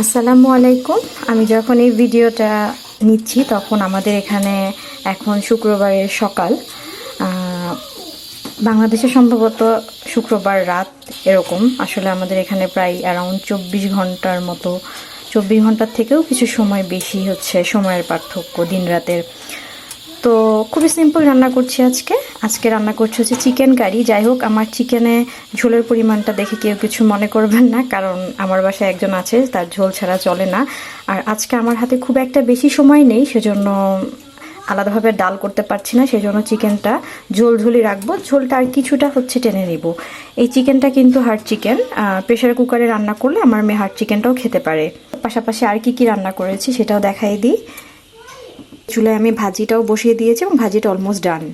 আসসালামু আলাইকুম। আমি যখন এই ভিডিওটা নিচ্ছি, তখন আমাদের এখানে এখন শুক্রবারের সকাল। বাংলাদেশে সম্ভবত শুক্রবার রাত এরকম। আসলে আমাদের এখানে প্রায় অ্যারাউন্ড চব্বিশ ঘণ্টার মতো, চব্বিশ ঘণ্টার থেকেও কিছু সময় বেশি হচ্ছে সময়ের পার্থক্য দিন রাতের তো খুবই সিম্পল রান্না করছি আজকে। আজকে রান্না করছি হচ্ছে চিকেন কারি যাই হোক, আমার চিকেনে ঝোলের পরিমাণটা দেখে কেউ কিছু মনে করবেন না, কারণ আমার বাসায় একজন আছে, তার ঝোল ছাড়া চলে না। আর আজকে আমার হাতে খুব একটা বেশি সময় নেই, সেজন্য আলাদাভাবে ডাল করতে পারছি না, সেজন্য চিকেনটা ঝোল ঝোলই রাখব। ঝোলটা আর কিছুটা হচ্ছে টেনে নিব। এই চিকেনটা কিন্তু হার্ড চিকেন প্রেশার কুকারে রান্না করলে আমার মেয়ে হার্ড চিকেনটাও খেতে পারে। পাশাপাশি আর কি কি রান্না করেছি সেটাও দেখাই দিই। চুলায় আমি ভাজিটাও বসিয়ে দিয়েছি এবং ভাজিটা অলমোস্ট ডান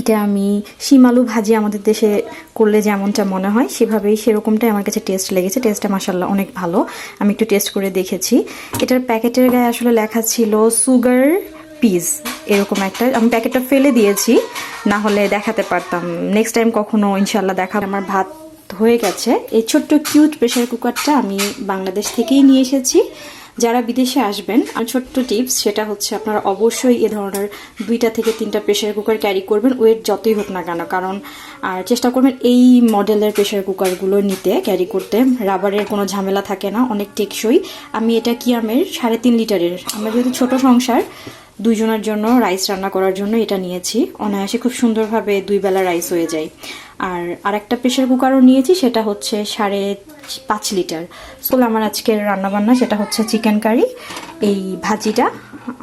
এটা আমি শিম আলু ভাজি আমাদের দেশে করলে যেমনটা মনে হয়, সেভাবেই সেরকমটাই আমার কাছে টেস্ট লেগেছে। টেস্টটা মাসাল্লাহ অনেক ভালো। আমি একটু টেস্ট করে দেখেছি। এটার প্যাকেটের গায়ে আসলে লেখা ছিল সুগার পিস এরকম একটা। আমি প্যাকেটটা ফেলে দিয়েছি, না হলে দেখাতে পারতাম। নেক্সট টাইম কখনো ইনশাল্লাহ দেখা আমার ভাত হয়ে গেছে। এই ছোট্ট কিউট প্রেশার কুকারটা আমি বাংলাদেশ থেকেই নিয়ে এসেছি। যারা বিদেশে আসবেন ছোট্ট টিপস সেটা হচ্ছে আপনারা অবশ্যই এ ধরনের দুইটা থেকে তিনটা প্রেশার কুকার ক্যারি করবেন ওয়েট যতই হোক না কেন। কারণ, আর চেষ্টা করবেন এই মডেলের প্রেশার কুকারগুলো নিতে ক্যারি করতে। রাবারের কোনো ঝামেলা থাকে না, অনেক টেকসই। আমি এটা কি আমের? সাড়ে তিন লিটারের আমার যেহেতু ছোট সংসার দুইজনের জন্য রাইস রান্না করার জন্য এটা নিয়েছি। অনায়াসে খুব সুন্দরভাবে দুই বেলা রাইস হয়ে যায়। আর আরেকটা প্রেশার কুকারও নিয়েছি, সেটা হচ্ছে সাড়ে পাঁচ লিটার সো আমার আজকের রান্নাবান্না সেটা হচ্ছে চিকেন কারি এই ভাজিটা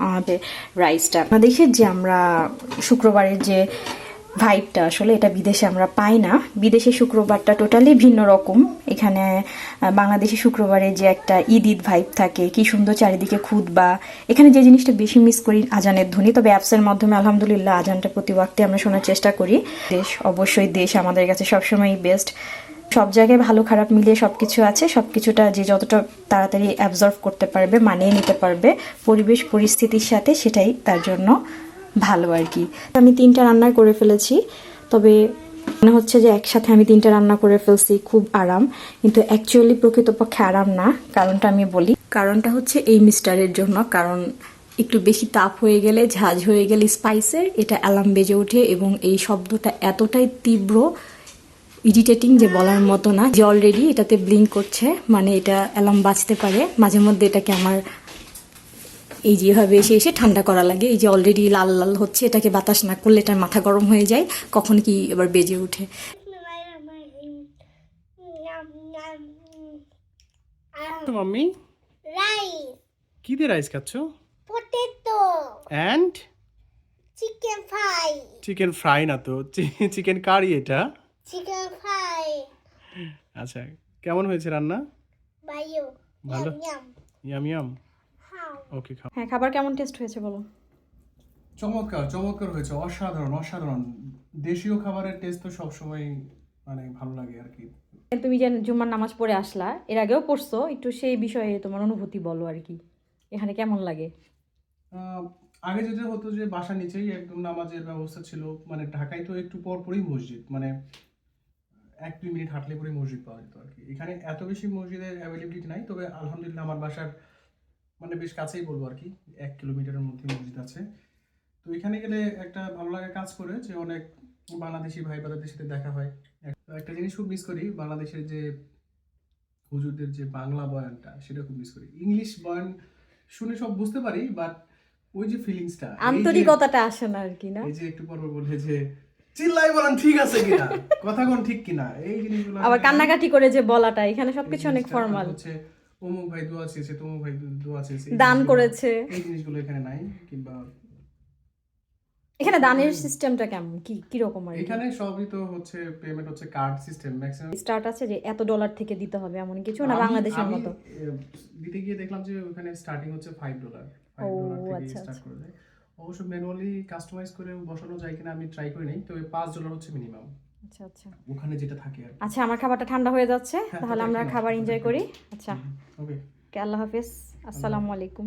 আমাদের রাইসটা দেখে যে আমরা শুক্রবারের যে ভাইবটা আসলে এটা বিদেশে আমরা পাই না। বিদেশে শুক্রবারটা টোটালি ভিন্ন রকম। এখানে বাংলাদেশি শুক্রবারে যে একটা ঈদ ঈদ ভাইব থাকে, কি সুন্দর চারিদিকে খুদ বা এখানে যে জিনিসটা বেশি মিস করি, আজানের ধ্বনি। তবে অ্যাপসের মাধ্যমে আলহামদুলিল্লাহ আজানটা প্রতি ওয়াক্তে আমরা শোনার চেষ্টা করি। দেশ, অবশ্যই দেশ আমাদের কাছে সবসময়ই বেস্ট সব জায়গায় ভালো, খারাপ মিলিয়ে সব কিছু আছে। সব কিছুটা যে যতটা তাড়াতাড়ি অ্যাবজর্ভ করতে পারবে, মানিয়ে নিতে পারবে, পরিবেশ, পরিস্থিতির সাথে সেটাই তার জন্য ভালো আর কি। আমি তিনটা রান্না করে ফেলেছি, তবে মনে হচ্ছে যে একসাথে আমি তিনটা রান্না করে ফেলছি, খুব আরাম। কিন্তু অ্যাকচুয়ালি প্রকৃতপক্ষে আরাম না, কারণটা আমি বলি। কারণটা হচ্ছে এই মিস্টারের জন্য, কারণ একটু বেশি তাপ হয়ে গেলে ঝাঁঝ হয়ে গেলে স্পাইসের এটা অ্যালার্ম বেজে ওঠে এবং এই শব্দটা এতটাই তীব্র ইরিটেটিং যে বলার মতো না, যে অলরেডি এটাতে ব্লিঙ্ক করছে মানে এটা অ্যালার্ম বাজতে পারে। মাঝে মধ্যে এটাকে আমার এই যেভাবে এসে এসে ঠান্ডা করা লাগে। এই যে অলরেডি লাল লাল হচ্ছে এটাকে বাতাস না করলে এটা মাথা গরম হয়ে যায় কখন কি এবার বেজে ওঠে? তো মাম্মি রাইস কি দিয়ে রাইস খাচ্ছ? Potato and chicken fry chicken fry না তো চিকেন কারি এটা? চিকেন ফ্রাই আচ্ছা কেমন হয়েছে রান্না? ভালো। ইয়াম ইয়াম ওকে হ্যাঁ খাবার কেমন টেস্ট হয়েছে বলো? চমৎকার চমৎকার হয়েছে। অসাধারণ অসাধারণ। দেশীয় খাবারের টেস্ট তো সবসময় মানে ভালো লাগে আর কি। তুমি যে জুম্মার নামাজ পড়ে আসলা এর আগেও পড়ছো একটু সেই বিষয়ে তোমার অনুভূতি বলো আর কি। এখানে কেমন লাগে? আহ, আগে যেটা হতো যে বাসা নিচেই একদম নামাজের ব্যবস্থা ছিল মানে ঢাকায় তো একটু পর পরই মসজিদ মানে এক দুই মিনিট হাঁটলে পরেই মসজিদ পাওয়া যেত আর কি। এখানে এত বেশি মসজিদের অ্যাভেলেবিলিটি নাই তবে আলহামদুলিল্লাহ আমার বাসার মানে বেশ কাছেই বলব আর কি এক কিলোমিটারের মধ্যে মসজিদ আছে। তো এখানে গেলে একটা ভালো লাগা কাজ করে যে অনেক বাংলাদেশি ভাই ব্রাদারদের সাথে দেখা হয়। এক- একটা জিনিস খুব মিস করি বাংলাদেশের যে হুজুরদের যে বাংলা বয়ানটা সেটা খুব মিস করি। ইংলিশ বয়ান শুনে সব বুঝতে পারি বাট ওই যে ফিলিংসটা আন্তরিকতাটা আসে না আর কি না? এই যে একটু পর পর বলে যে চিল্লাই বলেন ঠিক আছে কিনা? কথা কোন ঠিক কিনা? এই জিনিসগুলো আবার কান্নাকাটি করে যে বলাটা এখানে সবকিছু অনেক ফর্মাল হচ্ছে অমুক ভাই দোয়া চেয়েছে তমুক ভাই দোয়া চেয়েছে। দান করেছে। এই জিনিসগুলো এখানে নাই কিংবা এখানে দানের সিস্টেমটা কেমন? কি কি রকম আর এখানে সবই তো হচ্ছে পেমেন্ট হচ্ছে কার্ড সিস্টেম ম্যাক্সিমাম স্টার্ট আছে যে এত ডলার থেকে দিতে হবে এমন কিছু না বাংলাদেশের মতো? দিতে গিয়ে দেখলাম যে ওখানে স্টার্টিং হচ্ছে ফাইভ ডলার ফাইভ ও, ডলার থেকে স্টার্ট। করে দেয় অবশ্য ম্যানুয়ালি কাস্টমাইজ করে বসানো যায় কিনা আমি ট্রাই করি নাই তবে পাঁচ ডলার হচ্ছে মিনিমাম আচ্ছা আচ্ছা। ওখানে যেটা থাকে আচ্ছা আমার খাবারটা ঠান্ডা হয়ে যাচ্ছে হ্যাঁ, তাহলে আমরা খাবার এনজয় করি। আচ্ছা। ওকে আল্লাহ হাফেজ। আসসালামু আলাইকুম।